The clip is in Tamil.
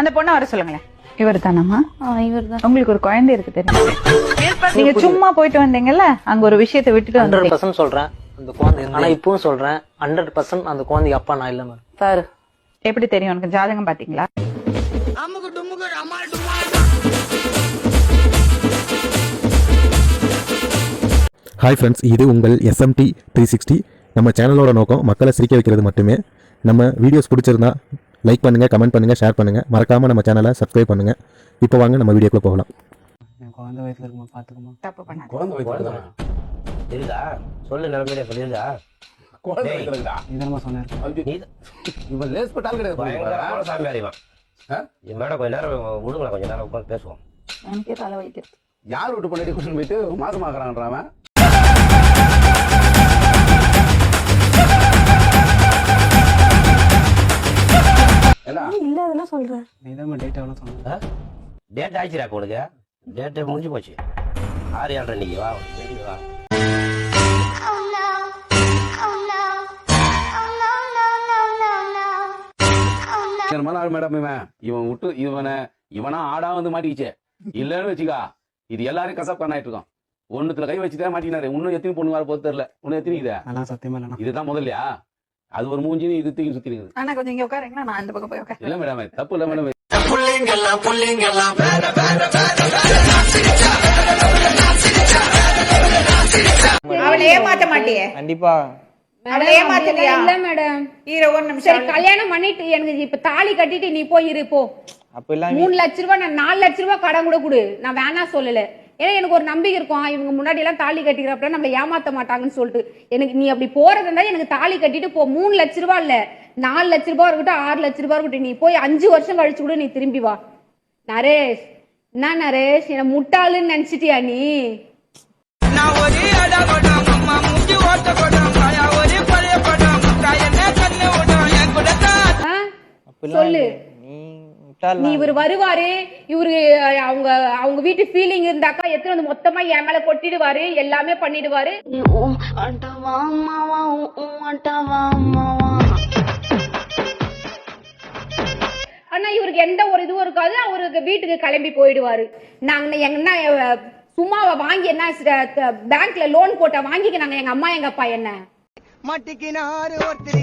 அந்த பொண்ணை வர சொல்லுங்களேன். இவர் தானம்மா இவர் தான் உங்களுக்கு ஒரு குழந்தை இருக்கு தெரியும்? நீங்க சும்மா போயிட்டு வந்தீங்கல்ல? அங்க ஒரு விஷயத்தை விட்டுட்டு ஹண்ட்ரட் பர்சன்ட் சொல்றேன். அந்த குழந்தை ஆனா இப்பவும் சொல்றேன். ஹண்ட்ரட் பர்சன்ட் அந்த குழந்தைக்கு அப்பா நான் இல்ல மேடம் சார் எப்படி தெரியும்? உனக்கு ஜாதகம் பாத்தீங்களா? ஹாய் ஃப்ரெண்ட்ஸ் இது உங்கள் எஸ்எம்டி த்ரீ சிக்ஸ்டி நம்ம சேனலோட நோக்கம் மக்களை சிரிக்க வைக்கிறது மட்டுமே. நம்ம வீடியோஸ் பிடிச்சிருந்தா லைக் பண்ணுங்கள் கமெண்ட் பண்ணுங்கள் ஷேர் பண்ணுங்கள் மறக்காமல் நம்ம சேனலை சப்ஸ்கிரைப் பண்ணுங்கள் இப்போ வாங்க நம்ம வீடியோக்குள்ளே போகலாம். குழந்தை வயசுல இருக்குமா பாத்துக்குமா. தப்பு பண்ணாத. குழந்தை வயிற்றுல இருக்கா சொல்லு நிலைமையில சொல்லியிருக்கா குழந்தை வயிற்றுலடா இதனமா சொன்னாரு நீ இவன் லேஸ் பட்டால் கிடையாது சாமியார் இவன். ஆ? என் மேடம் கொஞ்ச நேரம் விடுங்களா கொஞ்ச நேரம் உட்காந்து பேசுவோம். எனக்கே தலை வைக்கிறது யார் விட்டு பண்ணி கூட்டிட்டு போயிட்டு மாசமாக்குறான்றான் சொல்றேன் நீ தான் டேட் எவ்வளவு சொன்ன? டேட் ஆயிடுச்சுடா உங்களுக்கு டேட்டு முடிஞ்சு போச்சு. ஆறு ஏழரை இன்னைக்கு வா வெளியே வா. மேடம் இவன். இவன் விட்டு இவனை இவனா ஆடா வந்து மாட்டிக்கிச்சே. இல்லன்னு வச்சுக்கா இது எல்லாரும் கசப் பண்ணாயிட்டு இருக்கான். ஒண்ணுத்துல கை வச்சுட்டே மாட்டிக்கினாரு. இன்னும் எத்தனை பொண்ணு வர போது தெரியல. இன்னும் எத்தனை இதா இதுதான் முதல்லையா? அது ஒரு மூஞ்சி இது தூக்கி சுத்தி இருக்குது. ஆனா கொஞ்சம் இங்க உட்காருங்களா நான் அந்த பக்கம் போய் உட்காரு இல்ல மேடம் தப்பு இல்ல மேடம் அவளை ஏமாத்த மாட்டியே. கண்டிப்பா. அவளை ஏமாத்துறியா இல்ல மேடம் ஒரு சரி நிமிஷம் கல்யாணம் பண்ணிட்டு எனக்கு இப்ப தாலி கட்டிட்டு நீ போய் இரு போ. அப்ப மூணு லட்ச ரூபாய் நான் நாலு லட்ச ரூபாய் கடன் கூட கொடு. நான் வேணா சொல்லல. ஏன்னா எனக்கு ஒரு நம்பிக்கை இருக்கும். இவங்க முன்னாடி எல்லாம் தாலி கட்டிக்கிறப்ப நம்மள ஏமாத்த மாட்டாங்கன்னு சொல்லிட்டு. எனக்கு நீ அப்படி போறது இருந்தா எனக்கு தாலி கட்டிட்டு போ. மூணு லட்ச ரூபாய் இல்ல. நாலு லட்ச ரூபாய் இருக்கட்டும் ஆறு லட்ச ரூபாய் இருக்கட்டும். நீ போய் அஞ்சு வருஷம் கழிச்சு கூட நீ திரும்பி வா. நரேஷ் என்ன நரேஷ்? என்ன முட்டாளுன்னு நினைச்சிட்டியா நீ? சொல்லு. இவர் வருவாரு இவரு அவங்க அவங்க வீட்டு ஃபீலிங் இருந்தாக்கா எத்தனை வந்து மொத்தமா என் மேல கொட்டிடுவாரு எல்லாமே பண்ணிடுவாரு. ஆனா இவருக்கு எந்த ஒரு இதுவும் இருக்காது அவருக்கு வீட்டுக்கு கிளம்பி போயிடுவாரு. நாங்க அஹ், சும்மாவை வாங்கி என்ன பேங்க்ல லோன் போட்ட வாங்கிக்க நாங்க எங்க அம்மா எங்க அப்பா என்ன? மட்டிக்கினாரு ஒருத்தர்